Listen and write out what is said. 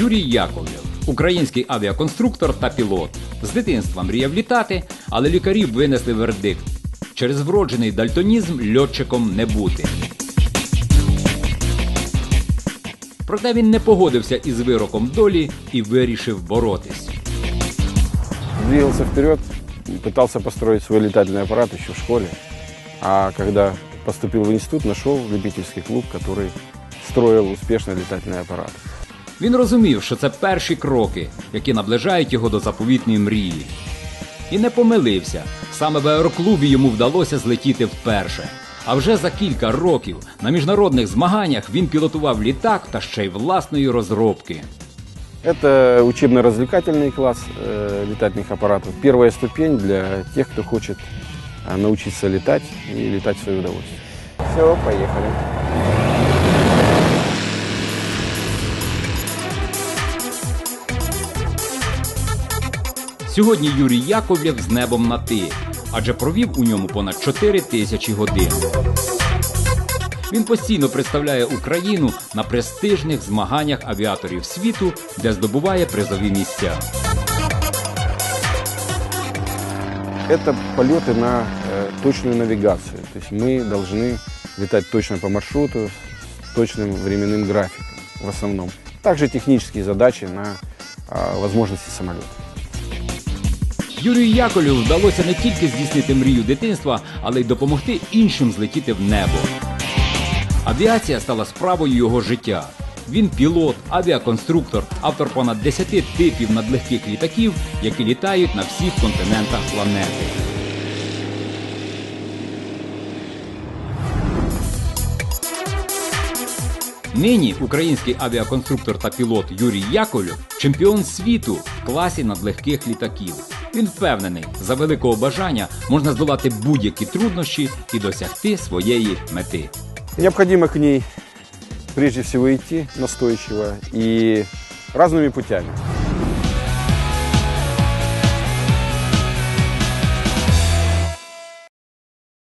Юрій Яковлєв, український авіаконструктор та пілот. З дитинства мріяв літати, але лікарі винесли вердикт. Через вроджений дальтонізм льотчиком не бути. Проте він не погодився із вироком долі і вирішив боротись. Двигался вперед, пытался построить свой летательный аппарат еще в школе. А когда поступил в институт, нашел любительский клуб, который строил успешно летательный аппарат. Він розумів, що це перші кроки, які наближають його до заповітної мрії. І не помилився. Саме в аероклубі йому вдалося злетіти вперше. А вже за кілька років на міжнародних змаганнях він пілотував літак та ще й власної розробки. Это учебно-развлекательный класс э, летательных аппаратов. Первая ступень для тех, кто хочет э, научиться летать и летать в свое удовольствие. Все, поехали. Сьогодні Юрій Яковлєв з небом на ти, адже провів у ньому понад 4 тисячі годин. Він постійно представляє Україну на престижних змаганнях авіаторів світу, де здобуває призові місця. Это полеты на э, точную навигацию. То есть мы должны летать точно по маршруту, с точным временным графиком в основном. Также технические задачи на э, возможности самолета. Юрію Яковлєву вдалося не тільки здійснити мрію дитинства, але й допомогти іншим злетіти в небо. Авіація стала справою його життя. Він пілот, авіаконструктор, автор понад 10 типів надлегких літаків, які літають на всіх континентах планети. Нині український авіаконструктор та пілот Юрій Яковлєв чемпіон світу в класі надлегких літаків. Він впевнений, за великого бажання можна здолати будь-які труднощі і досягти своєї мети. Необходимо к ней прежде всего идти настойчиво и разными путями.